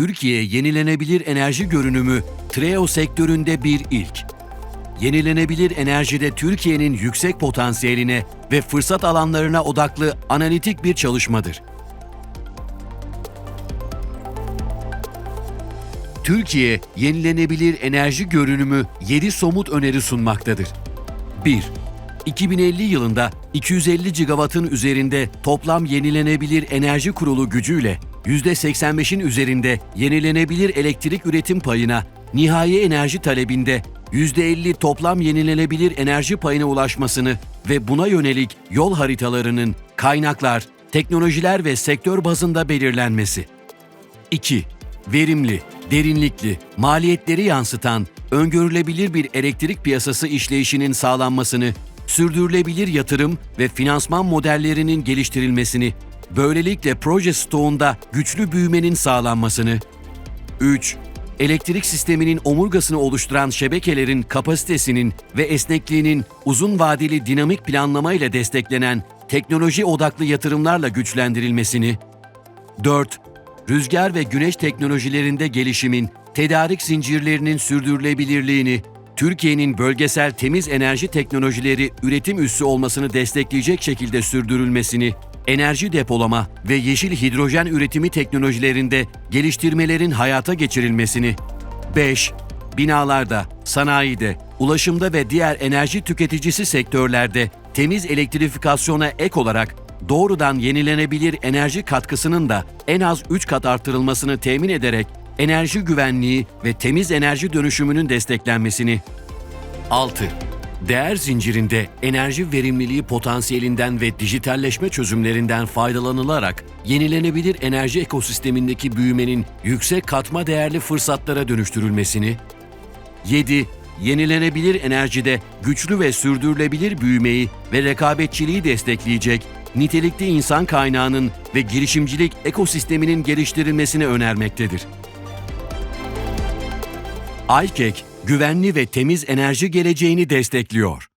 Türkiye yenilenebilir enerji görünümü TREO sektöründe bir ilk. Yenilenebilir enerjide Türkiye'nin yüksek potansiyeline ve fırsat alanlarına odaklı analitik bir çalışmadır. Türkiye yenilenebilir enerji görünümü 7 somut öneri sunmaktadır. 1. 2050 yılında 250 gigawattın üzerinde toplam yenilenebilir enerji kurulu gücüyle %85'in üzerinde yenilenebilir elektrik üretim payına, nihai enerji talebinde %50 toplam yenilenebilir enerji payına ulaşmasını ve buna yönelik yol haritalarının kaynaklar, teknolojiler ve sektör bazında belirlenmesi. 2. Verimli, derinlikli, maliyetleri yansıtan, öngörülebilir bir elektrik piyasası işleyişinin sağlanmasını, sürdürülebilir yatırım ve finansman modellerinin geliştirilmesini, böylelikle proje stoğunda güçlü büyümenin sağlanmasını, 3. Elektrik sisteminin omurgasını oluşturan şebekelerin kapasitesinin ve esnekliğinin uzun vadeli dinamik planlama ile desteklenen teknoloji odaklı yatırımlarla güçlendirilmesini, 4. Rüzgar ve güneş teknolojilerinde gelişimin, tedarik zincirlerinin sürdürülebilirliğini, Türkiye'nin bölgesel temiz enerji teknolojileri üretim üssü olmasını destekleyecek şekilde sürdürülmesini, enerji depolama ve yeşil hidrojen üretimi teknolojilerinde geliştirmelerin hayata geçirilmesini, 5. Binalarda, sanayide, ulaşımda ve diğer enerji tüketicisi sektörlerde temiz elektrifikasyona ek olarak doğrudan yenilenebilir enerji katkısının da en az 3 kat artırılmasını temin ederek enerji güvenliği ve temiz enerji dönüşümünün desteklenmesini. 6. Değer zincirinde enerji verimliliği potansiyelinden ve dijitalleşme çözümlerinden faydalanılarak yenilenebilir enerji ekosistemindeki büyümenin yüksek katma değerli fırsatlara dönüştürülmesini. 7. Yenilenebilir enerjide güçlü ve sürdürülebilir büyümeyi ve rekabetçiliği destekleyecek nitelikli insan kaynağının ve girişimcilik ekosisteminin geliştirilmesini önermektedir. IKEK, güvenli ve temiz enerji geleceğini destekliyor.